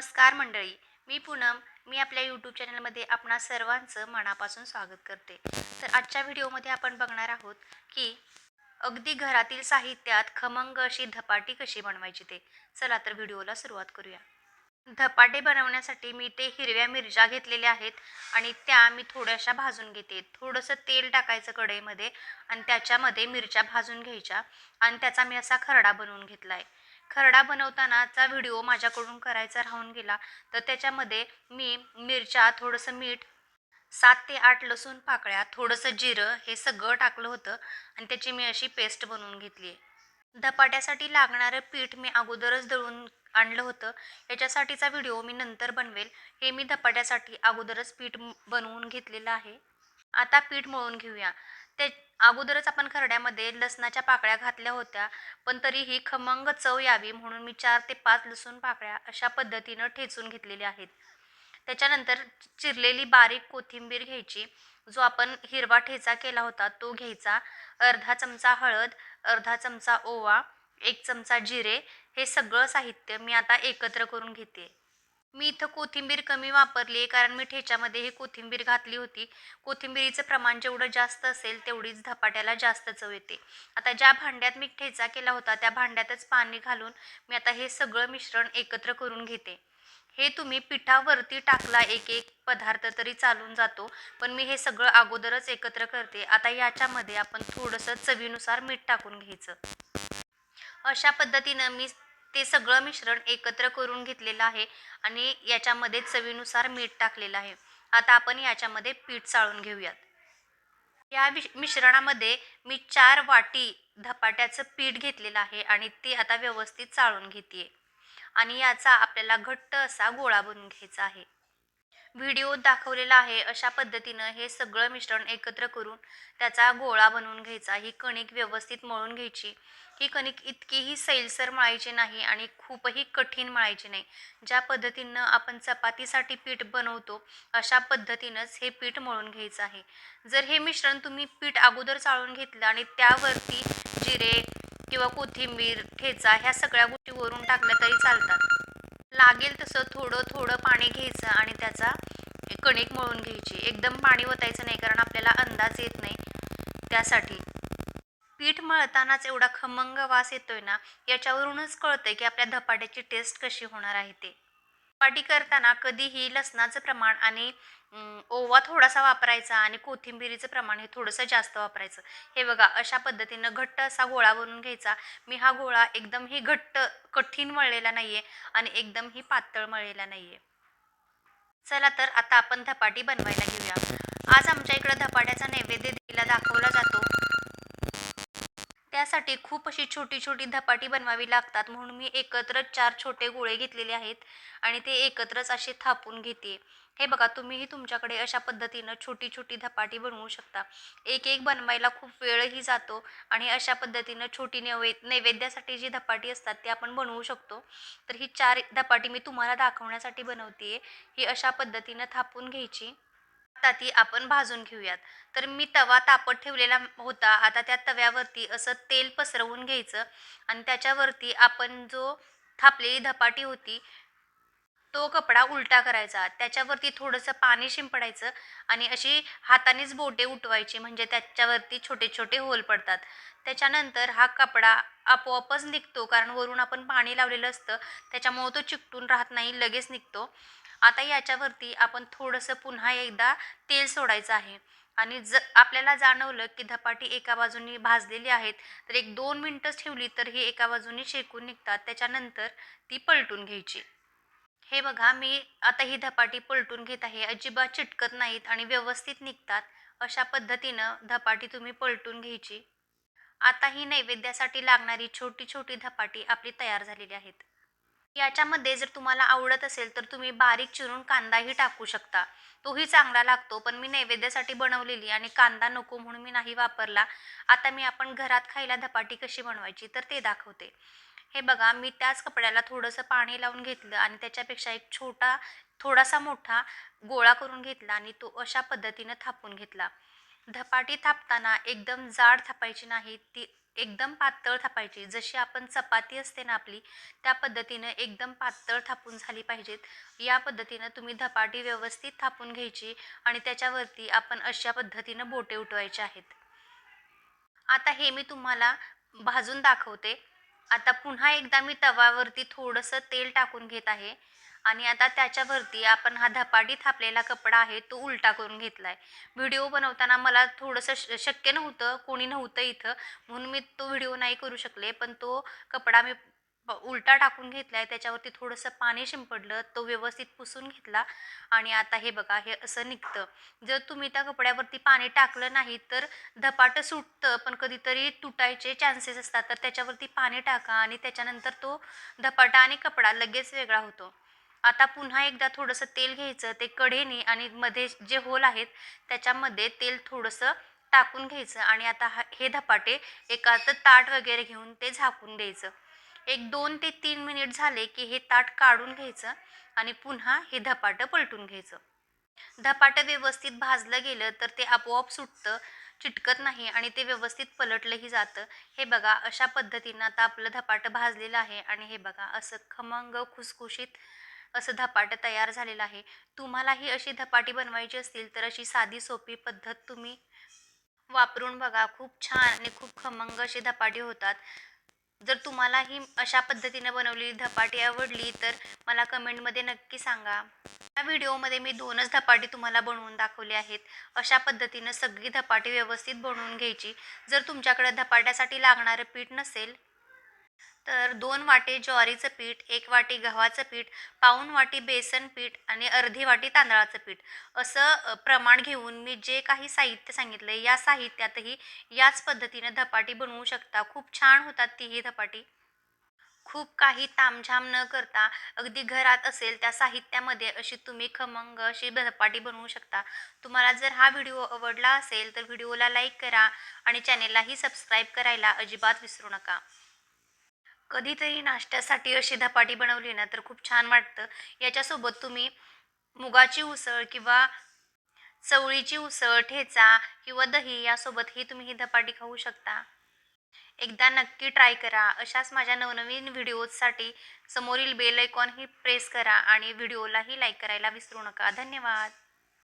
नमस्कार मंडळी मी पूनम. मी आपल्या यूट्यूब चॅनलमध्ये आपणा सर्वांचं मनापासून स्वागत करते. तर आजच्या व्हिडिओमध्ये आपण बघणार आहोत की अगदी घरातील साहित्यात खमंग अशी धपाटी कशी बनवायची ते. चला तर व्हिडिओला सुरुवात करूया. धपाटे बनवण्यासाठी मी ते हिरव्या मिरच्या घेतलेल्या आहेत आणि त्या मी थोड्याशा भाजून घेते. थोडंसं तेल टाकायचं कढईमध्ये आणि त्याच्यामध्ये मिरच्या भाजून घ्यायच्या आणि त्याचा मी असा खरडा बनवून घेतला आहे खरडा बनवतानाचा व्हिडिओ माझ्याकडून करायचा राहून गेला. तर त्याच्यामध्ये मी मिरच्या थोडंसं मीठ सात ते आठ लसूण पाकळ्या थोडंसं जिरं हे सगळं टाकलं होतं आणि त्याची मी अशी पेस्ट बनवून घेतली आहे. धपाट्यासाठी लागणारं पीठ मी अगोदरच दळून आणलं होतं. याच्यासाठीचा व्हिडिओ मी नंतर बनवेल. हे मी धपाट्यासाठी अगोदरच पीठ बनवून घेतलेलं आहे. आता पीठ मळून घेऊया. ते अगोदरच आपण खरड्यामध्ये लसणाच्या पाकळ्या घातल्या होत्या पण तरीही खमंग चव यावी म्हणून मी चार ते पाच लसूण पाकळ्या अशा पद्धतीनं ठेचून घेतलेल्या आहेत. त्याच्यानंतर चिरलेली बारीक कोथिंबीर घ्यायची जो आपण हिरवा ठेचा केला होता तो घ्यायचा. अर्धा चमचा हळद अर्धा चमचा ओवा एक चमचा जिरे हे सगळं साहित्य मी आता एकत्र करून घेते. मी इथं कोथिंबीर कमी वापरली आहे कारण मी ठेच्यामध्ये ही कोथिंबीर घातली होती. कोथिंबीरीचं प्रमाण जेवढं जास्त असेल तेवढीच धपाट्याला जास्त चव येते. आता ज्या भांड्यात मी ठेचा केला होता त्या भांड्यातच पाणी घालून मी आता हे सगळं मिश्रण एकत्र करून घेते. हे तुम्ही पिठावरती टाकला एक एक पदार्थ तरी चालून जातो पण मी हे सगळं अगोदरच एकत्र करते. आता याच्यामध्ये आपण थोडंसं चवीनुसार मीठ टाकून घ्यायचं. अशा पद्धतीनं मी ते सगळं मिश्रण एकत्र करून घेतलेलं आहे आणि याच्यामध्ये चवीनुसार मीठ टाकलेलं आहे. आता आपण याच्यामध्ये पीठ चाळून घेऊयात. या विश मिश्रणामध्ये मी चार वाटी धपाट्याचं पीठ घेतलेलं आहे आणि ते आता व्यवस्थित चाळून घेते आणि याचा आपल्याला घट्ट असा गोळा बनवून घ्यायचा आहे. व्हिडिओ दाखवलेला आहे अशा पद्धतीनं हे सगळं मिश्रण एकत्र करून त्याचा गोळा बनवून घ्यायचा. ही कणिक व्यवस्थित मळून घ्यायची. ही कणिक इतकीही सैलसर मळायची नाही आणि खूपही कठीण मळायची नाही. ज्या पद्धतीनं आपण चपातीसाठी पीठ बनवतो अशा पद्धतीनंच हे पीठ मळून घ्यायचं आहे. जर हे मिश्रण तुम्ही पीठ अगोदर चाळून घेतलं आणि त्यावरती जिरे किंवा कोथिंबीर ठेचा ह्या सगळ्या गोष्टी वरून टाकल्या तरी चालतात. लागेल तसं थोडं थोडं पाणी घ्यायचं आणि त्याचा कणिक मळून घ्यायची. एकदम पाणी ओतायचं नाही कारण आपल्याला अंदाज येत नाही त्यासाठी. पीठ मळतानाच एवढा खमंग वास येतोय ना याच्यावरूनच कळतंय की आपल्या धपाट्याची टेस्ट कशी होणार आहे ते. धपाटी करताना कधीही लसणाचं प्रमाण आणि ओवा थोडासा वापरायचा आणि कोथिंबिरीचं प्रमाण हे थोडंसं जास्त वापरायचं. हे बघा अशा पद्धतीनं घट्ट असा गोळा बनवून घ्यायचा. मी हा गोळा एकदमही घट्ट कठीण मळलेला नाही आहे आणि एकदमही पातळ मळलेला नाही आहे चला तर आता आपण धपाटी बनवायला घेऊया. आज आमच्या इकडं धपाट्याचा नैवेद्य दिला दाखवला जातो. त्यासाठी खूप अशी छोटी छोटी धपाटी बनवावी लागतात. म्हणून मी एकत्र चार छोटे गोळे घेतलेले आहेत आणि ते एकत्रच असे थापून घेते. हे बघा तुम्हीही तुमच्याकडे अशा पद्धतीनं छोटी छोटी धपाटी बनवू शकता. एक एक बनवायला खूप वेळही जातो आणि अशा पद्धतीनं छोटी नैवे नैवेद्यासाठी जी धपाटी असतात ते आपण बनवू शकतो. तर ही चार धपाटी मी तुम्हाला दाखवण्यासाठी बनवते ही अशा पद्धतीनं थापून घ्यायची. आता ती आपण भाजून घेऊयात. तर मी तवा तापत ठेवलेला होता. आता त्या तव्यावरती असं तेल पसरवून घ्यायचं आणि त्याच्यावरती आपण जो थापलेली धपाटी होती तो कपडा उलटा करायचा. त्याच्यावरती थोडंसं पाणी शिंपडायचं आणि अशी हातानेच बोटे उठवायची. म्हणजे त्याच्यावरती छोटे छोटे होल पडतात. त्याच्यानंतर हा कपडा आपोआपच निघतो. कारण वरून आपण पाणी लावलेलं असतं. त्याच्यामुळं तो चिकटून राहत नाही. लगेच निघतो. आता याच्यावरती आपण थोडंसं पुन्हा एकदा तेल सोडायचं आहे. आणि ज आपल्याला जाणवलं की धपाटी एका बाजूनी भाजलेली आहेत तर एक दोन मिनटंच ठेवली तर ही एका बाजूनी शेकून निघतात. त्याच्यानंतर ती पलटून घ्यायची. हे बघा मी आता ही धपाटी पलटून घेत आहे. अजिबात चिटकत नाहीत आणि व्यवस्थित निघतात. अशा पद्धतीनं धपाटी तुम्ही पलटून घ्यायची. आता ही नैवेद्यासाठी लागणारी छोटी छोटी धपाटी आपली तयार झालेली आहेत. याच्यामध्ये जर तुम्हाला आवडत असेल तर तुम्ही बारीक चिरून कांदाही टाकू शकता. तोही चांगला लागतो पण मी नैवेद्यासाठी बनवलेली आणि कांदा नको म्हणून मी नाही वापरला. आता मी आपण घरात खायला धपाटी कशी बनवायची तर ते दाखवते. हे बघा मी त्याच कपड्याला थोडंसं पाणी लावून घेतलं आणि त्याच्यापेक्षा एक छोटा थोडासा मोठा गोळा करून घेतला आणि तो अशा पद्धतीनं थापून घेतला. धपाटी थापताना एकदम जाड थापायची नाही ती एकदम पातळ थापायची. जशी आपण चपाती असते ना आपली त्या पद्धतीनं एकदम पातळ थापून झाली पाहिजेत. या पद्धतीनं तुम्ही धपाटी व्यवस्थित थापून घ्यायची आणि त्याच्यावरती आपण अशा पद्धतीनं बोटे उठवायचे आहेत. आता हे मी तुम्हाला भाजून दाखवते. आता पुन्हा एकदा मी तवावरती थोडंसं तेल टाकून घेत आहे. आणि आता त्याच्यावरती आपण हा धपाटी थापलेला कपडा आहे तो उलटा करून घेतला आहे व्हिडिओ बनवताना मला थोडंसं श शक्य नव्हतं कोणी नव्हतं इथं म्हणून मी तो व्हिडिओ नाही करू शकले. पण तो कपडा मी उलटा टाकून घेतला आहे त्याच्यावरती थोडंसं पाणी शिंपडलं तो व्यवस्थित पुसून घेतला आणि आता हे बघा हे असं निघतं. जर तुम्ही त्या कपड्यावरती पाणी टाकलं नाही तर धपाटं सुटतं पण कधीतरी तुटायचे चान्सेस असतात. तर त्याच्यावरती पाणी टाका आणि त्याच्यानंतर तो धपाटा आणि कपडा लगेच वेगळा होतो. आता पुन्हा एकदा थोडंसं तेल घ्यायचं ते कढेने आणि मध्ये जे होल आहेत त्याच्यामध्ये तेल थोडंसं टाकून घ्यायचं आणि आता हा हे धपाटे एका तर ताट वगैरे घेऊन ते झाकून द्यायचं. एक दोन ते तीन मिनिट झाले की हे ताट काढून घ्यायचं आणि पुन्हा हे धपाटं पलटून घ्यायचं. धपाटं व्यवस्थित भाजलं गेलं तर ते आपोआप सुटतं चिटकत नाही आणि ते व्यवस्थित पलटलंही जातं. हे बघा अशा पद्धतीनं आता आपलं धपाटं भाजलेलं आहे आणि हे बघा असं खमंग खुसखुशीत असं धपाटं तयार झालेलं आहे. तुम्हालाही अशी धपाटी बनवायची असतील तर अशी साधी सोपी पद्धत तुम्ही वापरून बघा. खूप छान आणि खूप खमंग अशी धपाटी होतात. जर तुम्हालाही अशा पद्धतीने बनवलेली धपाटी आवडली तर मला कमेंटमध्ये नक्की सांगा. या व्हिडिओमध्ये मी दोनच धपाटी तुम्हाला बनवून दाखवली आहेत. अशा पद्धतीनं सगळी धपाटी व्यवस्थित बनवून घ्यायची. जर तुमच्याकडे धपाट्यासाठी लागणारं पीठ नसेल तर दोन वाटी ज्वारीचं पीठ एक वाटी गव्हाचं पीठ पाऊण वाटी बेसन पीठ आणि अर्धी वाटी तांदळाचं पीठ. असं प्रमाण घेऊन मी जे काही साहित्य सांगितलं या साहित्यातही याच पद्धतीनं धपाटी बनवू शकता. खूप छान होतात तीही धपाटी. खूप काही तामझाम न करता अगदी घरात असेल त्या साहित्यामध्ये अशी तुम्ही खमंग अशी धपाटी बनवू शकता. तुम्हाला जर हा व्हिडिओ आवडला असेल तर व्हिडिओला लाईक करा आणि चॅनेललाही सबस्क्राईब करायला अजिबात विसरू नका. कधीतरी नाश्त्यासाठी अशी धपाटी बनवली ना तर खूप छान वाटतं. याच्यासोबत तुम्ही मुगाची उसळ किंवा चवळीची उसळ ठेचा किंवा दही यासोबतही तुम्ही ही धपाटी खाऊ शकता. एकदा नक्की ट्राय करा. अशाच माझ्या नवनवीन व्हिडिओजसाठी समोरील बेल ऐकॉनही प्रेस करा आणि व्हिडिओलाही लाईक करायला विसरू नका. धन्यवाद.